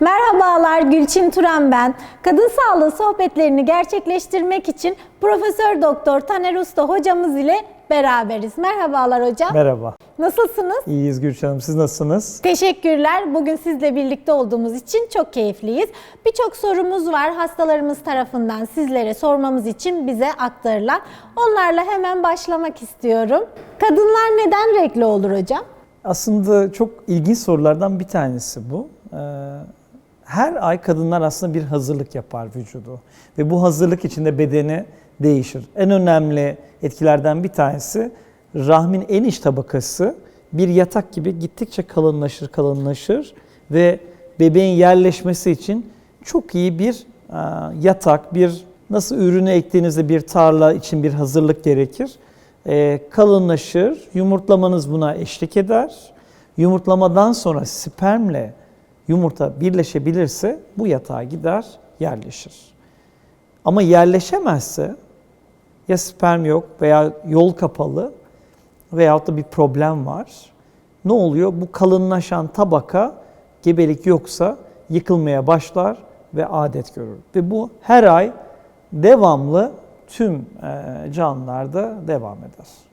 Merhabalar Gülçin Turan ben. Kadın sağlığı sohbetlerini gerçekleştirmek için Profesör Doktor Taner Usta hocamız ile beraberiz. Merhabalar hocam. Merhaba. Nasılsınız? İyiyiz Gülşen Hanım. Siz nasılsınız? Teşekkürler. Bugün sizle birlikte olduğumuz için çok keyifliyiz. Birçok sorumuz var hastalarımız tarafından sizlere sormamız için bize aktarılan. Onlarla hemen başlamak istiyorum. Kadınlar neden renkli olur hocam? Aslında çok ilginç sorulardan bir tanesi bu. Ee, Her ay kadınlar aslında bir hazırlık yapar vücudu. Ve bu hazırlık içinde bedeni değişir. En önemli etkilerden bir tanesi rahmin en iç tabakası bir yatak gibi gittikçe kalınlaşır kalınlaşır ve bebeğin yerleşmesi için çok iyi bir e, yatak, bir nasıl ürünü ektiğinizde bir tarla için bir hazırlık gerekir. E, kalınlaşır, yumurtlamanız buna eşlik eder. Yumurtlamadan sonra spermle yumurta birleşebilirse bu yatağa gider, yerleşir. Ama yerleşemezse ya sperm yok veya yol kapalı veyahut da bir problem var. Ne oluyor? Bu kalınlaşan tabaka gebelik yoksa yıkılmaya başlar ve adet görür. Ve bu her ay devamlı tüm canlılarda devam eder.